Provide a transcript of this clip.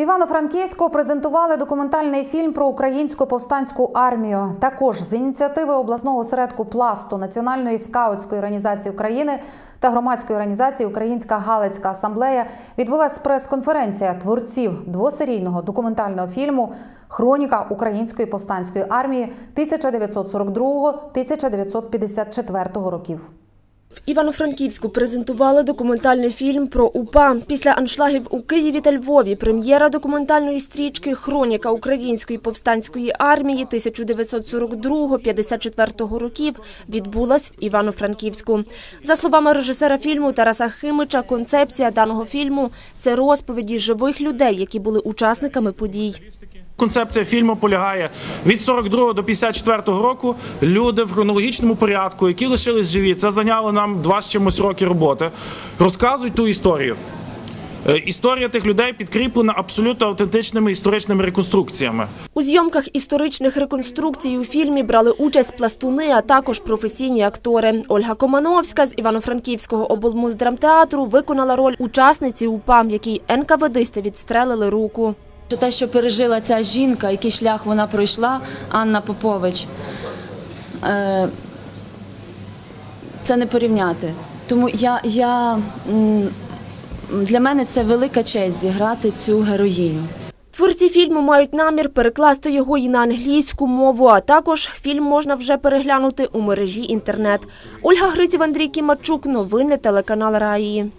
В Івано-Франківську презентували документальний фільм про українську повстанську армію. Також з ініціативи обласного осередку пласту Національної скаутської організації України та громадської організації Українська Галицька асамблея відбулася прес-конференція творців двосерійного документального фільму Хроніка української повстанської армії 1942-1954 років. В Івано-Франківську презентували документальний фільм про УПА. Після аншлагів у Києві та Львові прем'єра документальної стрічки Хроніка української повстанської армії 1942-54 років відбулась в Івано-Франківську. За словами режисера фільму Тараса Химича, концепція даного фільму це розповіді живих людей, які були учасниками подій. Концепція фільму полягає від 42 до 54 року. Люди в хронологічному порядку, які лишились живі, це зайняло нам два з чимось роки роботи. Розказують ту історію. Е, Історія тих людей підкріплена абсолютно автентичними історичними реконструкціями. У зйомках історичних реконструкцій у фільмі брали участь пластуни, а також професійні актори. Ольга Комановська з Івано-Франківського облмуздрамтеатру виконала роль учасниці УПА, якій НКВДисти відстрелили руку. Те, що пережила ця жінка, який шлях вона пройшла, Анна Попович, е, це не порівняти. Тому я, я, для мене це велика честь зіграти цю героїню. Творці фільму мають намір перекласти його і на англійську мову, а також фільм можна вже переглянути у мережі інтернет. Ольга Гриців, Андрій Кімачук, новини телеканал Раї.